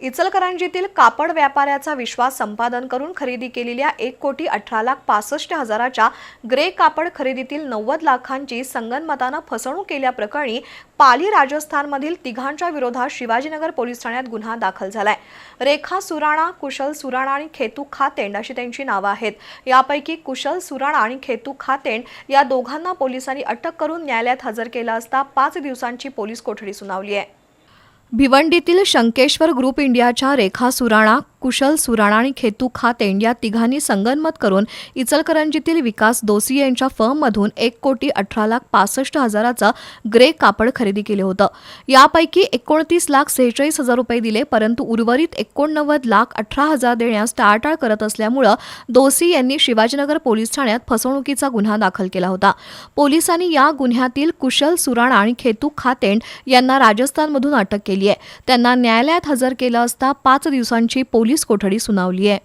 इचलकरंजीतील कापड व्यापाऱ्याचा विश्वास संपादन करून खरेदी केलेल्या एक कोटी अठरा लाख पासष्ट हजाराच्या ग्रे कापड खरेदीतील नव्वद लाखांची संगनमतानं फसवणूक केल्याप्रकरणी पाली राजस्थानमधील तिघांच्या विरोधात शिवाजीनगर पोलीस ठाण्यात गुन्हा दाखल झालाय. रेखा सुराणा कुशल सुराणा आणि खेतू खातेंड अशी त्यांची नावं आहेत. यापैकी कुशल सुराणा आणि खेतू खातेंड या दोघांना पोलिसांनी अटक करून न्यायालयात हजर केलं असता पाच दिवसांची पोलीस कोठडी सुनावली आहे. भिवंडीतील शंकेश्वर ग्रुप इंडियाच्या रेखा सुराणा कुशल सुराणा आणि खेतू खातेंड या तिघांनी संगनमत करून इचलकरंजीतील विकास दोसी यांच्या फर्ममधून एक कोटी अठरा लाख पासष्ट हजाराचं ग्रे कापड खरेदी केलं होतं. यापैकी एकोणतीस लाख सेहेचाळीस हजार रुपये दिले परंतु उर्वरित एकोणनव्वद लाख अठरा हजार देण्यास टाळाटाळ करत असल्यामुळं दोसी यांनी शिवाजीनगर पोलीस ठाण्यात फसवणुकीचा गुन्हा दाखल केला होता. पोलिसांनी या गुन्ह्यातील कुशल सुराणा आणि खेतू खातेंड यांना राजस्थानमधून अटक केली आहे. त्यांना न्यायालयात हजर केलं असता पाच दिवसांची पोलीस कोठडी सुनावली आहे.